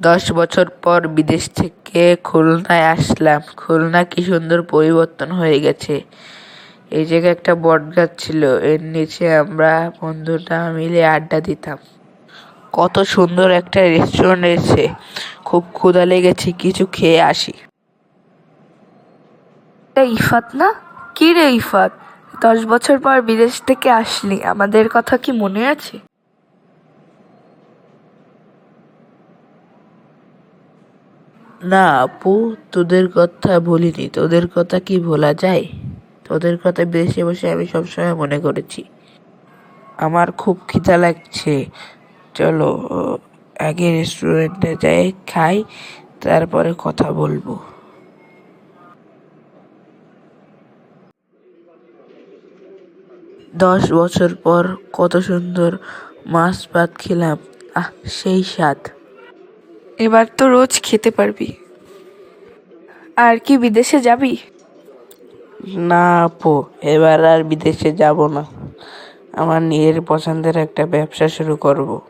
দশ বছর পর বিদেশ থেকে খুলনায় আসলাম। খুলনা কি সুন্দর পরিবর্তন হয়ে গেছে। এই জায়গায় একটা বট গাছ ছিল, এর নিচে আমরা বন্ধুরা মিলে আড্ডা দিতাম। কত সুন্দর একটা রেস্টুরেন্ট এসে খুব ক্ষুধা লেগেছে, কিছু খেয়ে আসি। ইফাত না? কি রে ইফাত? দশ বছর পর বিদেশ থেকে আসলি, আমাদের কথা কি মনে আছে? না, আপু, তোদের কথা বলিনি। তোদের কথা কি ভোলা যায়? তোদের কথা বিদেশে বসে আমি সবসময় মনে করেছি। আমার খুব খিদা লাগছে। চলো, আগে রেস্টুরেন্টে যাই, খাই, তারপরে কথা বলব। দশ বছর পর কত সুন্দর মাছ ভাত খেলাম। আহ, সেই স্বাদ। এবার তো রোজ খেতে পারবি। আর কি, বিদেশে যাবি? না আপু, এবার আর বিদেশে যাব না। আমার নিজের পছন্দের একটা ব্যবসা শুরু করব।